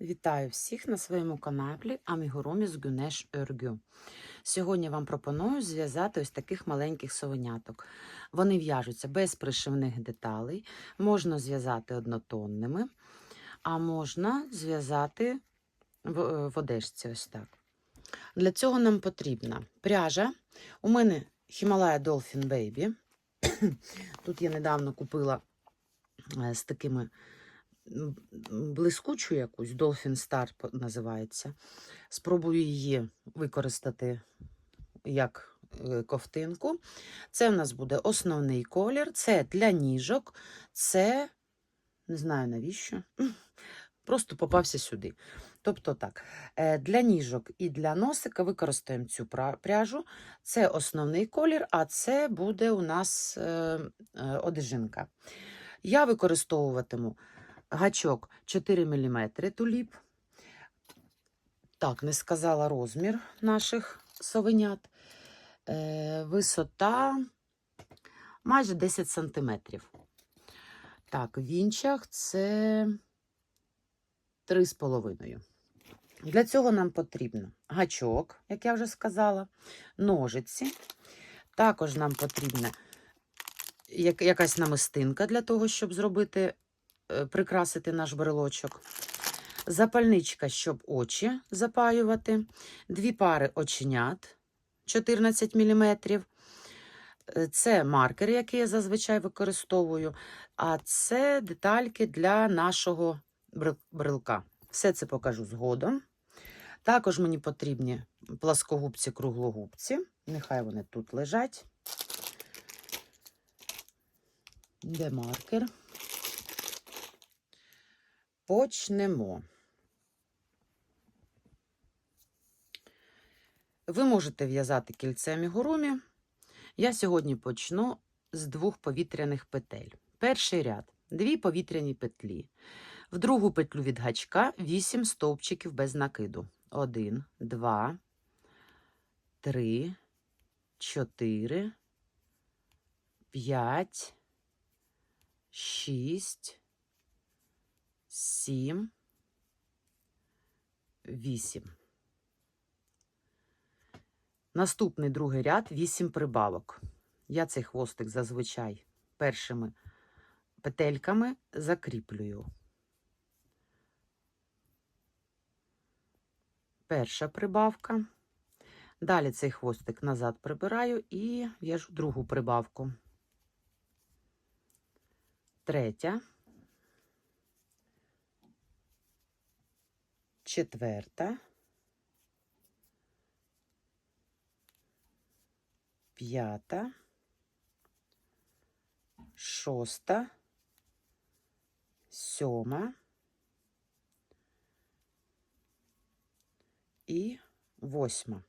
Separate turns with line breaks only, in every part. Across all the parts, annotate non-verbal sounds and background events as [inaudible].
Вітаю всіх на своєму каналі Амігурумі з Гюнеш Örgü. Сьогодні вам пропоную зв'язати ось таких маленьких совеняток. Вони в'яжуться без пришивних деталей, можна зв'язати однотонними, а можна зв'язати в, е, одежці ось так. Для цього нам потрібна пряжа. У мене Himalaya Dolphin Baby. Тут я недавно купила е, з такими блискучу якусь, Dolphin Star називається. Спробую її використати як е, ковтинку. Це в нас буде основний колір, це для ніжок, це не знаю навіщо. [laughs] Просто попався сюди. Тобто так, е, для ніжок і для носика використаємо цю пряжу. Це основний колір, а це буде у нас е, одежинка. Я використовуватиму гачок 4 мм туліп. Так, не сказала розмір наших совенят. Е, висота майже 10 см. Так, в інчах це 3,5. Для цього нам потрібно гачок, як я вже сказала, ножиці. Також нам потрібна якась намистинка для того, щоб зробити, прикрасити наш брелочок. Запальничка, щоб очі запаювати. Дві пари оченят 14 мм. Це маркер, який я зазвичай використовую. А це детальки для нашого брелка. Все це покажу згодом. Також мені потрібні пласкогубці, круглогубці. Нехай вони тут лежать. Де маркер? Почнемо. Ви можете в'язати кільцем гурумі. Я сьогодні почну з двох повітряних петель. Перший ряд дві повітряні петлі. В другу петлю від гачка 8 стовпчиків без накиду. 1, 2, 3, 4, 5, 6, 7, 8. Наступний другий ряд 8 прибавок. Я цей хвостик зазвичай першими петельками закріплюю. Перша прибавка. Далі цей хвостик назад прибираю і в'яжу другу прибавку. Третя. Четверта. П'ята. Шоста. Сьома. І восьма.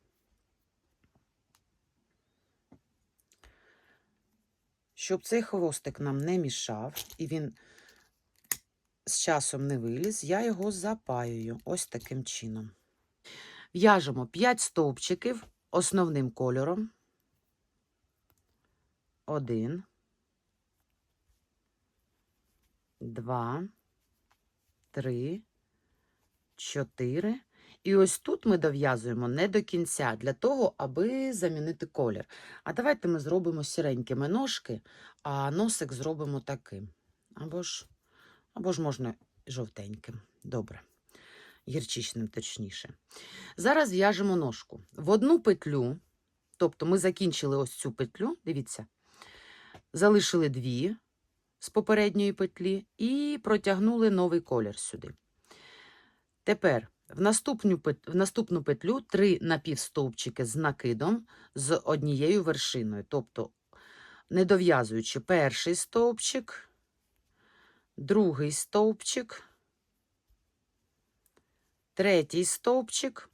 Щоб цей хвостик нам не мішав і він з часом не виліз, я його запаюю ось таким чином. В'яжемо 5 стовпчиків основним кольором. Один, два, три, чотири. І ось тут ми дов'язуємо не до кінця, для того, аби замінити колір. А давайте ми зробимо сіренькими ножки, а носик зробимо таким. Або ж, або ж можна жовтеньким. Добре. Гірчичним точніше. Зараз в'яжемо ножку. В одну петлю, тобто ми закінчили ось цю петлю, дивіться, залишили дві з попередньої петлі і протягнули новий колір сюди. Тепер в наступну, в наступну петлю три напівстовпчики з накидом з однією вершиною. Тобто, не дов'язуючи перший стовпчик, другий стовпчик, третій стовпчик.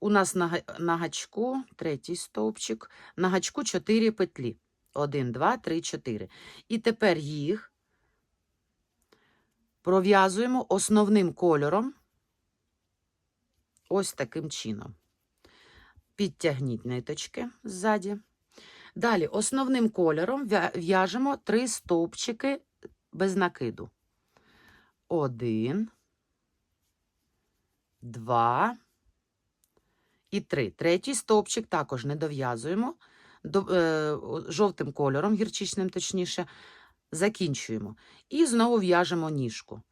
У нас на, га- на гачку, третій стовпчик, на гачку 4 петлі. 1, 2, 3, 4. І тепер їх пров'язуємо основним кольором ось таким чином. Підтягніть ниточки ззаді. Далі основним кольором в'яжемо три стовпчики без накиду. Один, два і три. Третій стовпчик також не дов'язуємо до, е, жовтим кольором, гірчичним точніше, закінчуємо. І знову в'яжемо ніжку.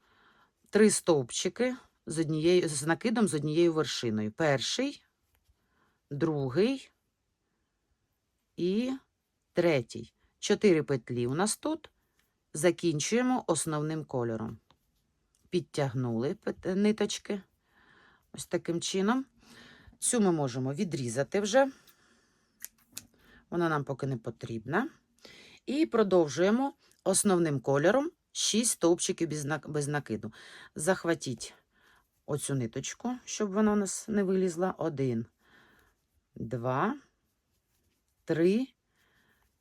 Три стовпчики з, однією, з накидом з однією вершиною. Перший, другий і третій. Чотири петлі у нас тут. Закінчуємо основним кольором. Підтягнули ниточки. Ось таким чином. Цю ми можемо відрізати вже. Вона нам поки не потрібна. І продовжуємо основним кольором 6 стовпчиків без накиду. Захватіть оцю ниточку, щоб вона у нас не вилізла. Один, два, три,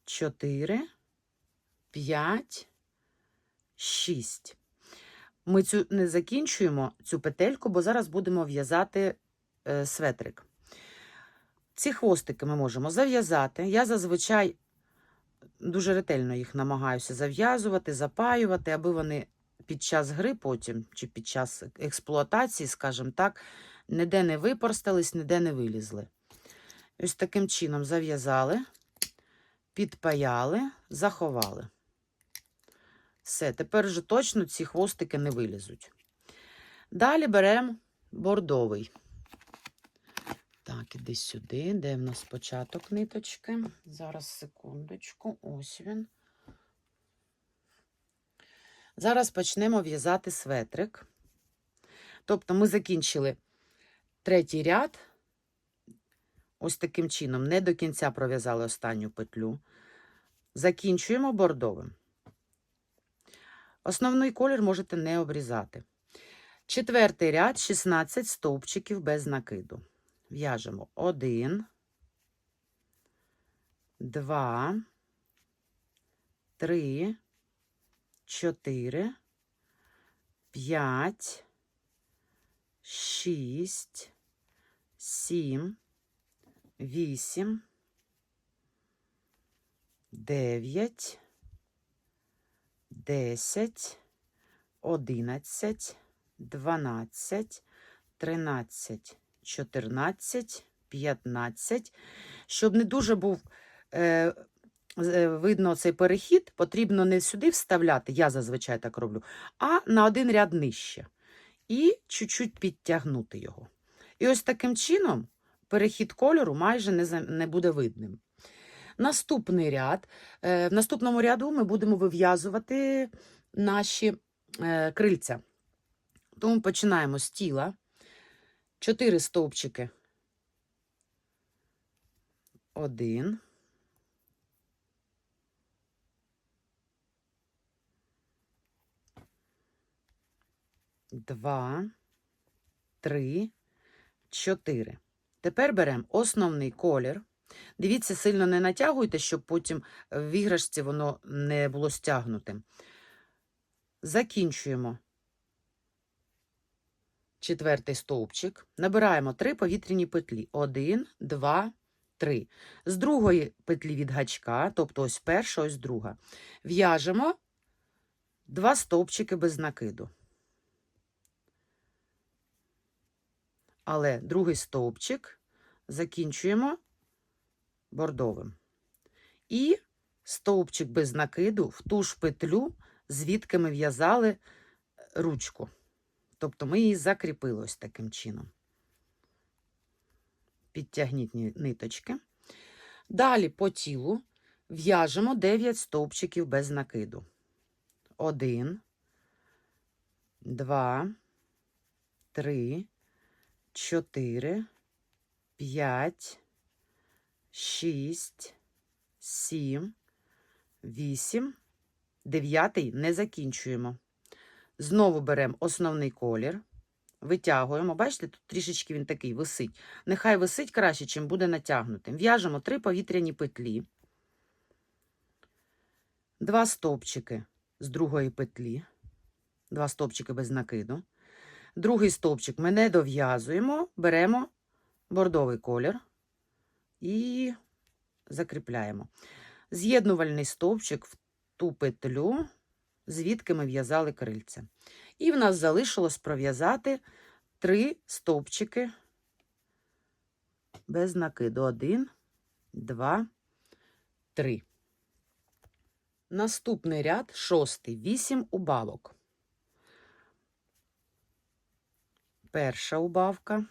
чотири, п'ять, шість. Ми цю не закінчуємо цю петельку, бо зараз будемо в'язати е, светрик. Ці хвостики ми можемо зав'язати. Я зазвичай дуже ретельно їх намагаюся зав'язувати, запаювати, аби вони під час гри потім, чи під час експлуатації, скажімо так, ніде не випорстались, ніде не вилізли. Ось таким чином зав'язали, підпаяли, заховали. Все, тепер вже точно ці хвостики не вилізуть. Далі беремо бордовий. Так, іди сюди, де в нас початок ниточки. Зараз секундочку, ось він. Зараз почнемо в'язати светрик. Тобто ми закінчили третій ряд. Ось таким чином, не до кінця пров'язали останню петлю. Закінчуємо бордовим. Основний колір можете не обрізати. Четвертий ряд 16 стовпчиків без накиду. В'яжемо 1, 2, 3, 4, 5, 6, 7, 8, 9, 10, 11, 12, 13, 14, 15. Щоб не дуже був е, е, видно цей перехід, потрібно не сюди вставляти, я зазвичай так роблю, а на один ряд нижче. І чуть-чуть підтягнути його. І ось таким чином перехід кольору майже не, не буде видним. Наступний ряд. Е, в наступному ряду ми будемо вив'язувати наші е, крильця. Тому починаємо з тіла. Чотири стовпчики. Один. Два, три, чотири. Тепер беремо основний колір. Дивіться, сильно не натягуйте, щоб потім в іграшці воно не було стягнутим. Закінчуємо четвертий стовпчик. Набираємо три повітряні петлі. Один, два, три. З другої петлі від гачка, тобто ось перша, ось друга. В'яжемо два стовпчики без накиду. Але другий стовпчик закінчуємо бордовим. І стовпчик без накиду в ту ж петлю, звідки ми в'язали ручку. Тобто ми її закріпили ось таким чином. Підтягніть ниточки. Далі по тілу в'яжемо 9 стовпчиків без накиду. 1, 2, 3, 4, 5, 6, 7, 8, 9 не закінчуємо. Знову беремо основний колір, витягуємо. Бачите, тут трішечки він такий висить. Нехай висить краще, чим буде натягнутим. В'яжемо три повітряні петлі, два стовпчики з другої петлі, два стовпчики без накиду. Другий стовпчик ми не дов'язуємо, беремо бордовий колір і закріпляємо. З'єднувальний стовпчик в ту петлю, звідки ми в'язали крильця. І в нас залишилось пров'язати три стовпчики без накиду. Один, два, три. Наступний ряд шостий. Вісім убавок. Перша убавка.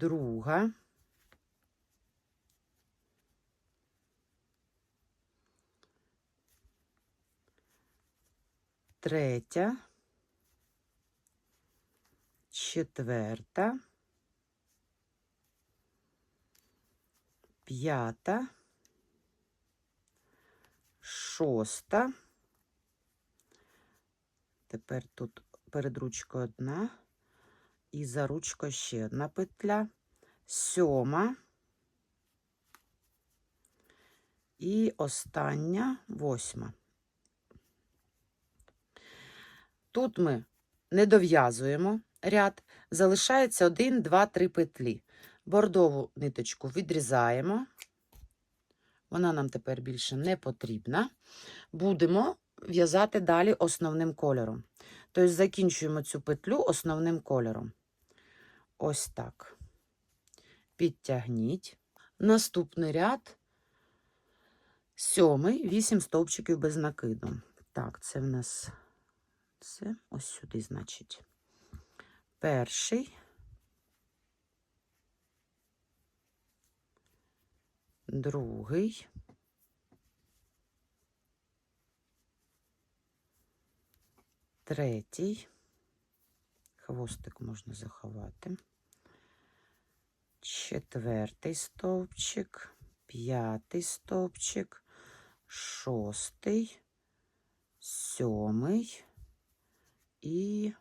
Друга. Третя. Четверта. П'ята. Шоста. Тепер тут перед ручкою одна. І за ручкою ще одна петля. Сьома. І остання восьма. Тут ми не дов'язуємо ряд, залишається 1, 2, 3 петлі. Бордову ниточку відрізаємо. Вона нам тепер більше не потрібна. Будемо в'язати далі основним кольором. Тобто закінчуємо цю петлю основним кольором. Ось так. Підтягніть. Наступний ряд сьомий, вісім стовпчиків без накиду. Так, це в нас це ось сюди, значить. Перший. Другий. Третій. Хвостик можна заховати. Четвертий стовпчик, п'ятий стовпчик, шостий, сьомий і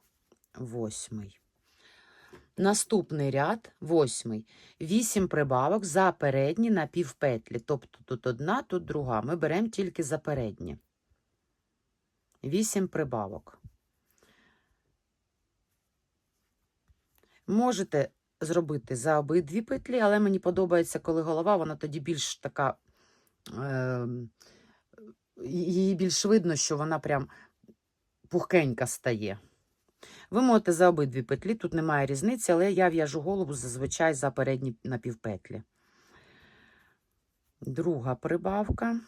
восьмий. Наступний ряд восьмий. Вісім прибавок за передні на півпетлі. Тобто тут одна, тут друга. Ми беремо тільки за передні. Вісім прибавок. Можете зробити за обидві петлі, але мені подобається, коли голова, вона тоді більш така, е, її більш видно, що вона прям пухкенька стає. Ви можете за обидві петлі, тут немає різниці, але я в'яжу голову зазвичай за передні напівпетлі. Друга прибавка.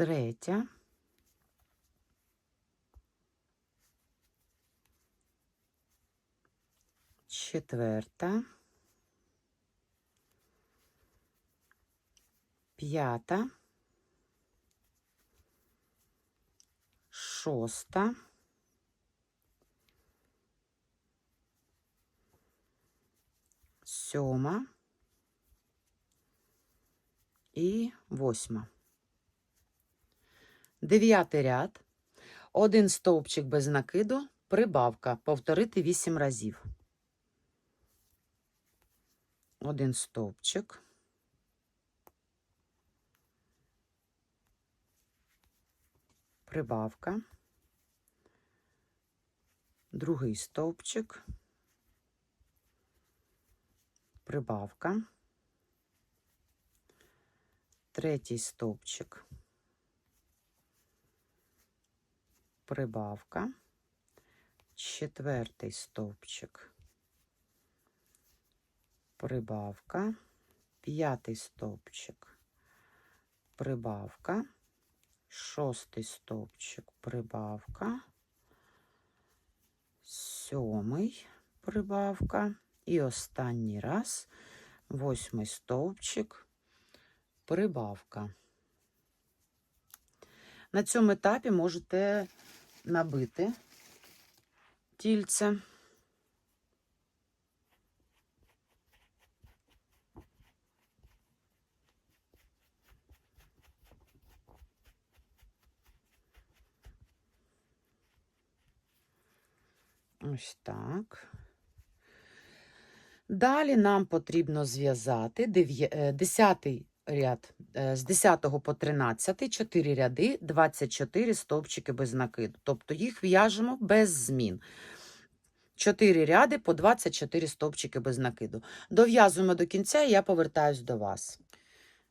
Третя. Четверта. П'ята. Шоста. Сьома. І восьма. Дев'ятий ряд. Один стовпчик без накиду, прибавка. Повторити вісім разів. Один стовпчик. Прибавка. Другий стовпчик. Прибавка. Третій стовпчик. Прибавка. Четвертий стовпчик. Прибавка. П'ятий стовпчик. Прибавка. Шостий стовпчик. Прибавка. Сьомий прибавка. І останній раз восьмий стовпчик. Прибавка. На цьому етапі можете набити тільце. Ось так. Далі нам потрібно зв'язати 10 ряд е, з 10 по 13, 4 ряди, 24 стовпчики без накиду. Тобто їх в'яжемо без змін. 4 ряди по 24 стовпчики без накиду. Дов'язуємо до кінця, і я повертаюсь до вас.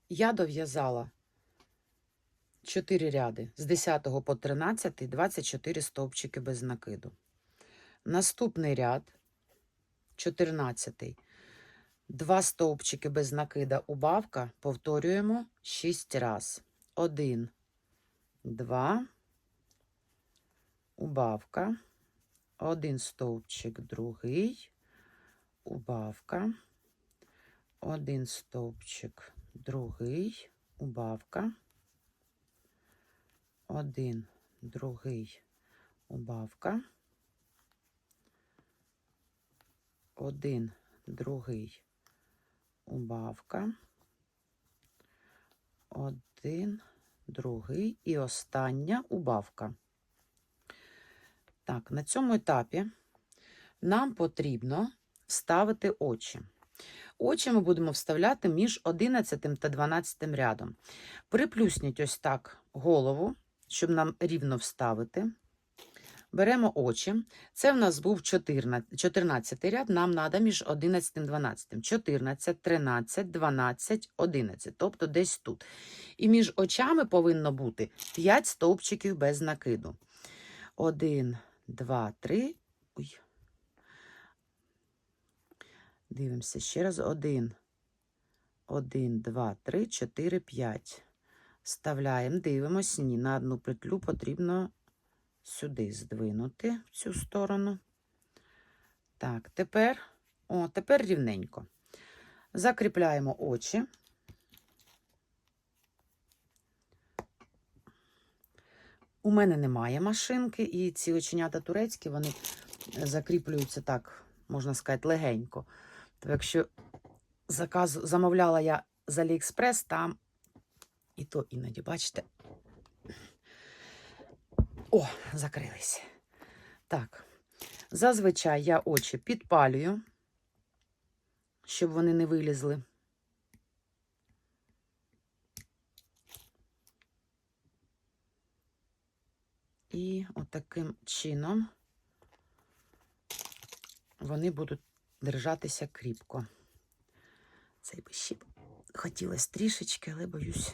Я дов'язала 4 ряди з 10 по 13, 24 стовпчики без накиду. Наступний ряд, 14. Два стовпчики без накида убавка. Повторюємо 6 раз. 1, 2, убавка. Один стовпчик, другий, убавка. Один стовпчик, другий, убавка. Один, другий, убавка. Один, другий, убавка. Один, другий і остання убавка. Так, на цьому етапі нам потрібно вставити очі. Очі ми будемо вставляти між 11 та 12 рядом. Приплюсніть ось так голову, щоб нам рівно вставити. Беремо очі. Це в нас був 14, 14 ряд, нам треба між 11 і 12. 14, 13, 12, 11, тобто десь тут. І між очами повинно бути 5 стовпчиків без накиду. 1, 2, 3. Ой. Дивимося ще раз. 1, 1, 2, 3, 4, 5. Вставляємо, дивимось. Ні, на одну петлю потрібно сюди здвинути в цю сторону. Так, тепер, о, тепер рівненько. Закріпляємо очі. У мене немає машинки, і ці оченята турецькі, вони закріплюються так, можна сказати, легенько. То якщо заказ, замовляла я з Аліекспрес, там і то іноді, бачите, о, закрились. Так, зазвичай я очі підпалюю, щоб вони не вилізли. І отаким чином вони будуть держатися кріпко. Цей би ще хотілося трішечки, але боюсь,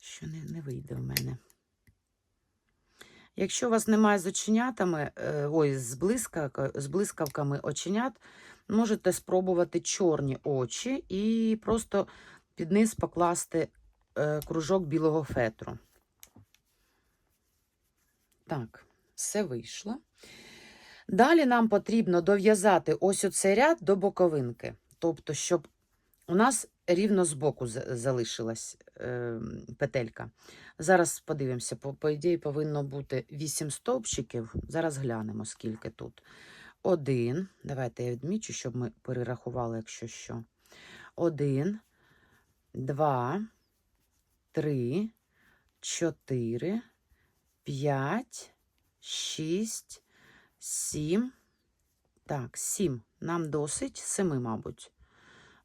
що не, не вийде в мене. Якщо у вас немає з оченятами, е, ой, з, блискавка, з блискавками оченят, можете спробувати чорні очі і просто під низ покласти е, кружок білого фетру. Так, все вийшло. Далі нам потрібно дов'язати ось оцей ряд до боковинки. Тобто, щоб у нас рівно збоку за- залишилась е, петелька. Зараз подивимося, по, по ідеї повинно бути 8 стовпчиків. Зараз глянемо, скільки тут. Один. Давайте я відмічу, щоб ми перерахували, якщо що. Один, два, три, чотири, п'ять, шість, сім. Так, сім. Нам досить семи, мабуть.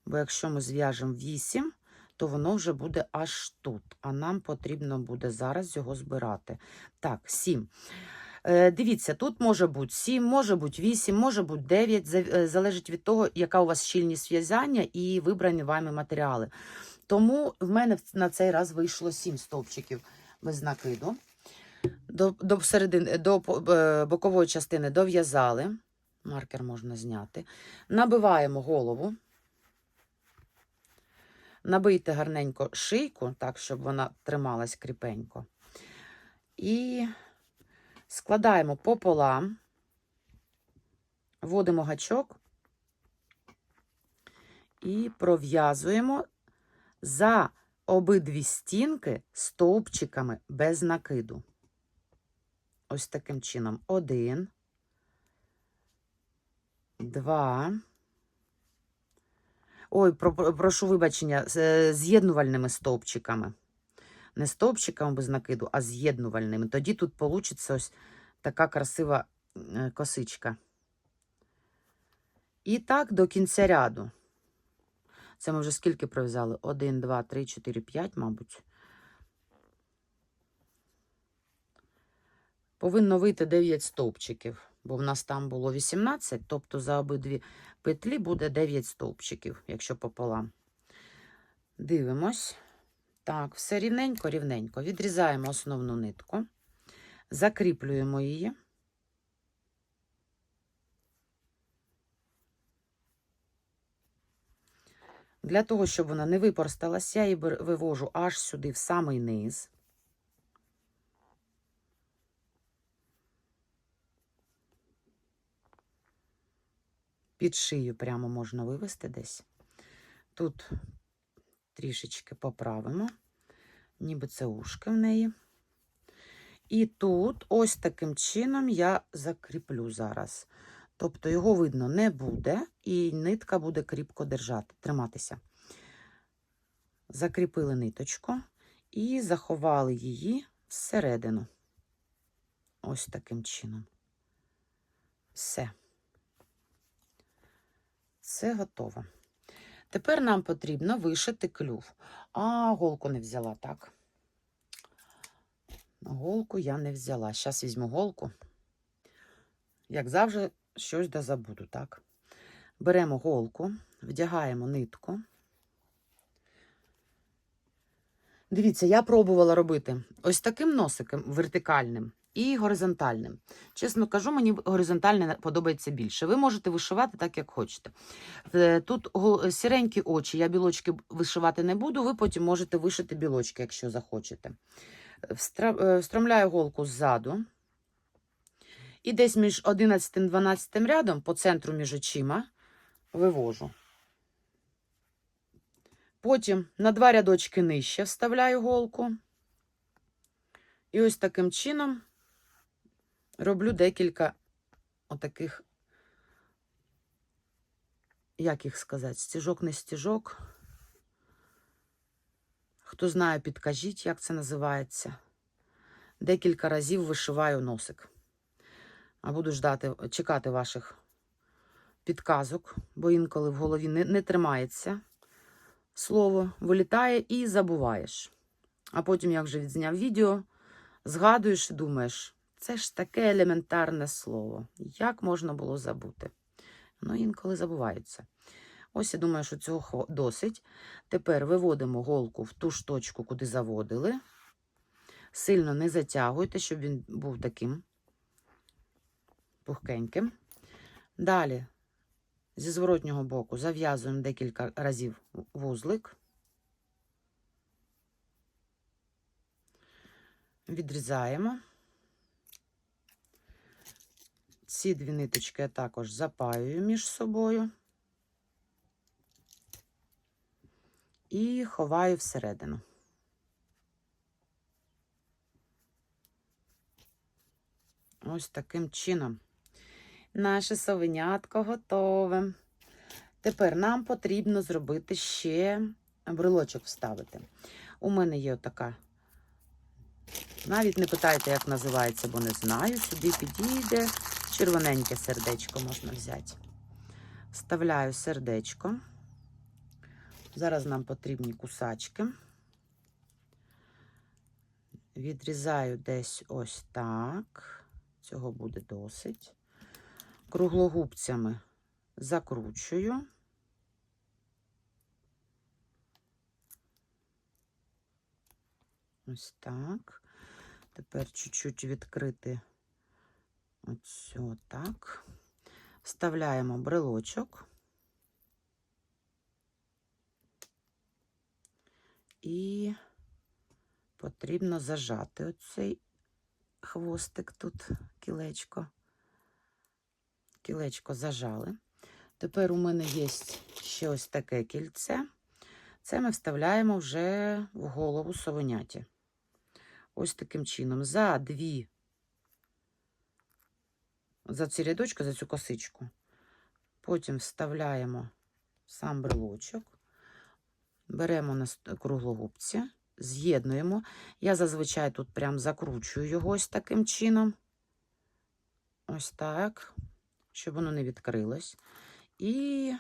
Бо якщо ми зв'яжемо вісім, то воно вже буде аж тут. А нам потрібно буде зараз його збирати. Так, 7. Е, дивіться, тут може бути 7, може бути 8, може бути 9, е, залежить від того, яка у вас щільність в'язання і вибрані вами матеріали. Тому в мене на цей раз вийшло 7 стовпчиків без накиду. До, до, середини, до е, бокової частини дов'язали. Маркер можна зняти. Набиваємо голову. Набийте гарненько шийку, так, щоб вона трималась кріпенько. І складаємо пополам, вводимо гачок і пров'язуємо за обидві стінки стовпчиками без накиду. Ось таким чином. Один, два. Ой, про- про- прошу вибачення, е, з'єднувальними стовпчиками. Не стовпчиками без накиду, а з'єднувальними. Тоді тут вийде ось така красива е, косичка. І так до кінця ряду. Це ми вже скільки пров'язали? Один, два, три, чотири, п'ять, мабуть. Повинно вийти 9 стовпчиків бо в нас там було 18, тобто за обидві петлі буде 9 стовпчиків, якщо пополам. Дивимось. Так, все рівненько, рівненько. Відрізаємо основну нитку, закріплюємо її. Для того, щоб вона не випорсталася, я її вивожу аж сюди, в самий низ. Під шию прямо можна вивести десь. Тут трішечки поправимо, ніби це ушки в неї. І тут ось таким чином я закріплю зараз. Тобто його видно не буде, і нитка буде кріпко держати, триматися. Закріпили ниточку і заховали її всередину. Ось таким чином. Все. Це готово. Тепер нам потрібно вишити клюв. А, голку не взяла, так. Голку я не взяла. Зараз візьму голку. Як завжди, щось да забуду, так? Беремо голку, вдягаємо нитку. Дивіться, я пробувала робити ось таким носиком вертикальним і горизонтальним. Чесно кажу, мені горизонтальне подобається більше. Ви можете вишивати так, як хочете. Е, Тут сіренькі очі, я білочки вишивати не буду, ви потім можете вишити білочки, якщо захочете. Е, Встромляю голку ззаду. І десь між 11 і 12 рядом по центру між очима вивожу. Потім на два рядочки нижче вставляю голку. І ось таким чином роблю декілька отаких, як їх сказати, стіжок, не стіжок. Хто знає, підкажіть, як це називається. Декілька разів вишиваю носик. А буду ждати, чекати ваших підказок, бо інколи в голові не, не тримається слово, вилітає і забуваєш. А потім, як вже відзняв відео, згадуєш і думаєш, це ж таке елементарне слово. Як можна було забути? Ну, інколи забуваються. Ось я думаю, що цього досить. Тепер виводимо голку в ту ж точку, куди заводили. Сильно не затягуйте, щоб він був таким пухкеньким. Далі зі зворотнього боку зав'язуємо декілька разів вузлик. Відрізаємо. Ці дві ниточки я також запаюю між собою і ховаю всередину. Ось таким чином. Наше совенятко готове. Тепер нам потрібно зробити ще брелочок вставити. У мене є отака. Навіть не питайте, як називається, бо не знаю. Сюди підійде. Червоненьке сердечко можна взяти. Вставляю сердечко. Зараз нам потрібні кусачки. Відрізаю десь ось так. Цього буде досить. Круглогубцями закручую. Ось так. Тепер чуть-чуть відкрити ось так. Вставляємо брелочок. І потрібно зажати оцей хвостик тут, кілечко. Кілечко зажали. Тепер у мене є ще ось таке кільце. Це ми вставляємо вже в голову совеняті. Ось таким чином. За дві, за ці рядочки, за цю косичку. Потім вставляємо сам брелочок. Беремо на круглогубці, з'єднуємо. Я зазвичай тут прям закручую його ось таким чином. Ось так, щоб воно не відкрилось. І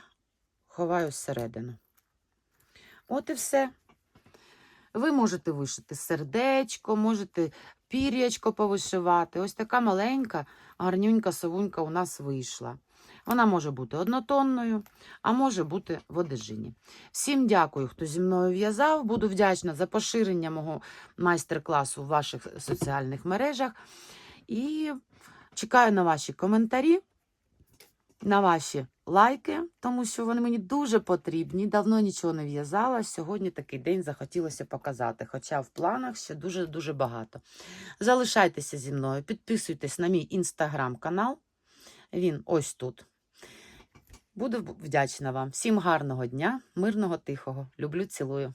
ховаю всередину. От і все. Ви можете вишити сердечко, можете пір'ячко повишивати. Ось така маленька, гарнюнька совунька у нас вийшла. Вона може бути однотонною, а може бути в одежині. Всім дякую, хто зі мною в'язав. Буду вдячна за поширення мого майстер-класу в ваших соціальних мережах. І чекаю на ваші коментарі, на ваші лайки, тому що вони мені дуже потрібні. Давно нічого не в'язала. Сьогодні такий день захотілося показати, хоча в планах ще дуже-дуже багато. Залишайтеся зі мною, підписуйтесь на мій інстаграм-канал. Він ось тут. Буду вдячна вам. Всім гарного дня, мирного, тихого. Люблю, цілую.